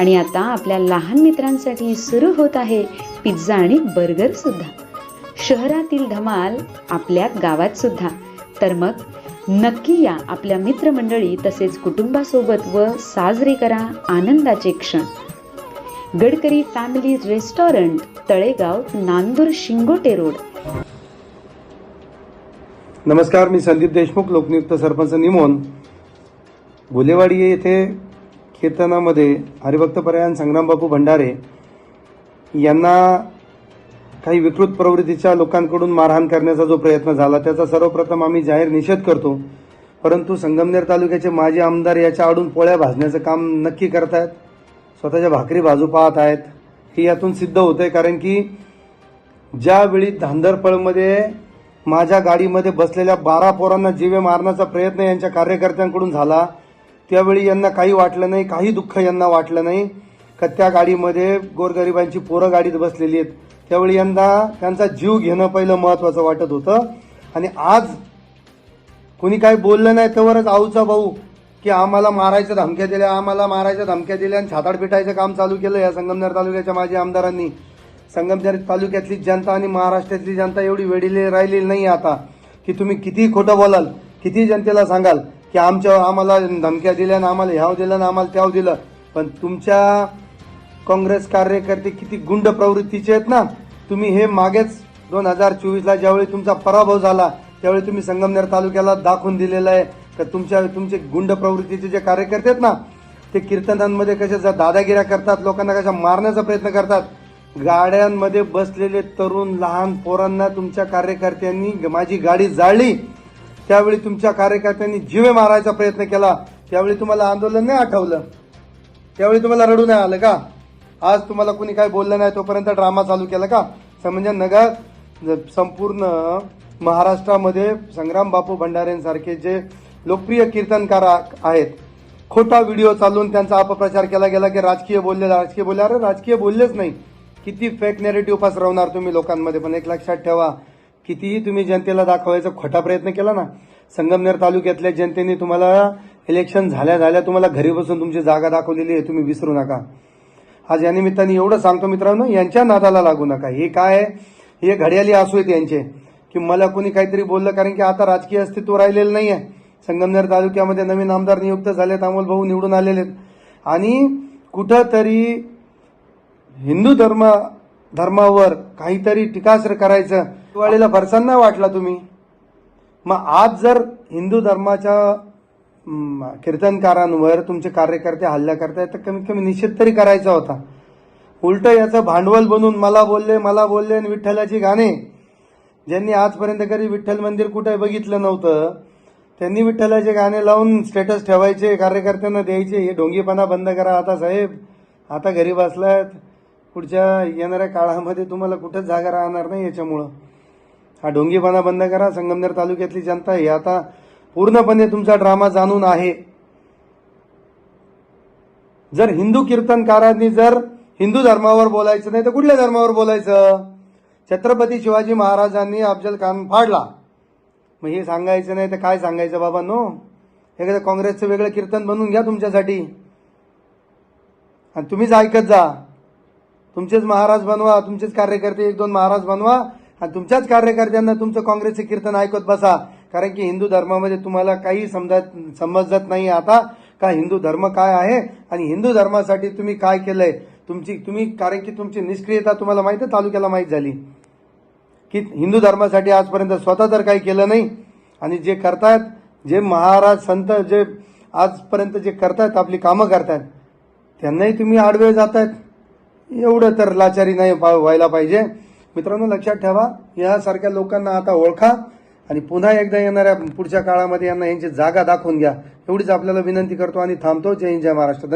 आणि आता आपल्या लहान मित्रांसाठी सुरू होत आहे पिझ्झा आणि बर्गर सुद्धा. शहरातील धमाल आपल्या गावात सुद्धा. तर मग नक्की या आपल्या मित्रमंडळी तसेच कुटुंबासोबत व साजरे करा आनंदाचे क्षण. Gadkari family restaurant Talegaon Nandur Shingote road. नमस्कार मी संदीप देशमुख लोकनियुक्त सरपंच निमोन. गुलेवाडी येथे कीर्तनामध्ये हरिभक्तपरायण संग्रामबापू भंडारे यांना काही विकृत प्रवृत्तीच्या लोकांकडून मारहाण करण्याचा जो प्रयत्न झाला त्याचा सर्वप्रथम आम्ही जाहीर निषेध करतो. परंतु संगमनेर तालुक्याचे माजी आमदार याच्या आडून पोळ्या भाजण्याचं काम नक्की करतायत. स्वतःच्या भाकरी बाजू पाहत आहेत. हे यातून सिद्ध होतंय कारण की ज्यावेळी धांदरपळमध्ये माझ्या गाडीमध्ये बसलेल्या बारा पोरांना जीवे मारण्याचा प्रयत्न यांच्या कार्यकर्त्यांकडून झाला त्यावेळी यांना काही वाटलं नाही काही दुःख यांना वाटलं नाही. का त्या गाडीमध्ये गोरगरिबांची पोरं गाडीत बसलेली आहेत. त्यावेळी यांना त्यांचा जीव घेणं पहिलं महत्वाचं वाटत होतं. आणि आज कोणी काही बोललं नाही त्यावरच आऊचा भाऊ की आम्हाला मारायच्या धमक्या दिल्या आम्हाला मारायच्या धमक्या दिल्या आणि छाताड पिटायचं काम चालू केलं या संगमनेर तालुक्याच्या माजी आमदारांनी. संगमनेर तालुक्यातली जनता आणि महाराष्ट्रातली जनता एवढी वेळीले राहिलेली नाही आता की तुम्ही किती खोटं बोलाल किती जनतेला सांगाल. की आमच्यावर आम्हाला धमक्या दिल्या ना आम्हाला ह्याव दिलं ना आम्हाला त्याव दिलं. पण तुमच्या काँग्रेस कार्यकर्ते किती गुंड प्रवृत्तीचे आहेत ना. तुम्ही हे मागेच दोन हजार चोवीसला ज्यावेळी तुमचा पराभव झाला त्यावेळी तुम्ही संगमनेर तालुक्याला दाखवून दिलेलं आहे तर तुमच्या तुमचे गुंड प्रवृत्तीचे जे कार्यकर्ते आहेत ना ते कीर्तनांमध्ये कशा दादागिऱ्या करतात लोकांना कशा मारण्याचा प्रयत्न करतात. गाड्यांमध्ये बसलेले तरुण लहान पोरांना तुमच्या कार्यकर्त्यांनी माझी गाडी जाळली. त्यावेळी तुमच्या कार्यकर्त्यांनी जीवे मारायचा प्रयत्न केला. त्यावेळी तुम्हाला आंदोलन नाही आठवलं. त्यावेळी तुम्हाला रडू नाही आलं का? आज तुम्हाला कोणी काही बोललं नाही तोपर्यंत ड्रामा चालू केला का? म्हणजे नगर संपूर्ण महाराष्ट्रामध्ये संग्राम बापू भंडारेंसारखे जे लोकप्रिय कीर्तनकार आहेत खोटा व्हिडिओ चालून त्यांचा अपप्रचार केला गेला की राजकीय बोलले राजकीय बोलले. अरे राजकीय बोललेच नाही. किती फेक नेरेटिव्ह पसरवणार तुम्ही लोकांमध्ये? पण एक लक्षात ठेवा. कितीही तुम्ही जनतेला दाखवायचा खोटा प्रयत्न केला ना संगमनेर तालुक्यातल्या जनतेने तुम्हाला इलेक्शन झाल्या झाल्या तुम्हाला घरी बसून तुमची जागा दाखवलेली आहे तुम्ही विसरू नका. आज या निमित्ताने एवढं सांगतो मित्रांनो यांच्या नादाला लागू नका. हे काय आहे? हे घड्याली असू आहेत यांचे. की मला कोणी काहीतरी बोललं कारण की आता राजकीय अस्तित्व राहिलेलं नाही आहे संगमनेर तालुक्यामध्ये नवीन आमदार नियुक्त झालेत अमोल भाऊ निवडून आलेले आहेत. आणि कुठंतरी हिंदू धर्म धर्मावर काहीतरी टीकास्त्र करायचं दिवाळीला फरसान नाही वाटला तुम्ही? मग आज जर हिंदू धर्माच्या कीर्तनकारांवर तुमचे कार्यकर्ते हल्ला करतायत तर कमीत कमी निषेध तरी करायचा होता. उलट याचं भांडवल बनून मला बोलले मला बोलले आणि विठ्ठलाची गाणे. ज्यांनी आजपर्यंत कधी विठ्ठल मंदिर कुठे बघितलं नव्हतं त्यांनी विठ्ठलाचे गाणे लावून स्टेटस ठेवायचे कार्यकर्त्यांना द्यायचे हे ढोंगीपणा बंद करा आता साहेब आता घरी बसलात पुढच्या येणाऱ्या काळामध्ये तुम्हाला कुठंच जागा राहणार नाही याच्यामुळं. हा ढोंगीपणा बंद करा. संगमनेर तालुक्यातली जनता ही आता पूर्णपणे तुमचा ड्रामा जाणून आहे. जर हिंदू कीर्तनकारांनी जर हिंदू धर्मावर बोलायचं नाही तर कुठल्या धर्मावर बोलायचं? छत्रपती शिवाजी महाराजांनी अफजल खान फाडला. मग हे सांगायचं नाही तर काय सांगायचं बाबा नो? एखादं काँग्रेसचं वेगळं कीर्तन बनवून घ्या तुमच्यासाठी. आणि तुम्हीच ऐकत जा. तुमचेच महाराज बनवा तुमचेच कार्यकर्ते एक दोन महाराज बनवा. आणि तुमच्याच कार्यकर्त्यांना तुमचं काँग्रेसचे कीर्तन ऐकत बसा. कारण की हिंदू धर्मामध्ये तुम्हाला काही समजत समजत नाही आता का हिंदू धर्म काय आहे आणि हिंदू धर्मासाठी तुम्ही काय केलंय? तुमची तुम्ही कारण की तुमची निष्क्रियता तुम्हाला माहीत आहे तालुक्याला माहीत झाली. की हिंदू धर्मासाठी आजपर्यंत स्वतः तर काही केलं नाही. आणि जे करतायत जे महाराज संत जे आजपर्यंत जे करतायत आपली कामं करतायत त्यांनाही तुम्ही आडवे जातायत. एवढं तर लाचारी नाही व्हायला पाहिजे. मित्रांनो लक्षात ठेवा यासारख्या लोकांना आता ओळखा आणि पुन्हा एकदा येणाऱ्या पुढच्या काळामध्ये यांना यांची जागा दाखवून घ्या. एवढीच आपल्याला विनंती करतो आणि थांबतो. जय हिंद जय महाराष्ट्र.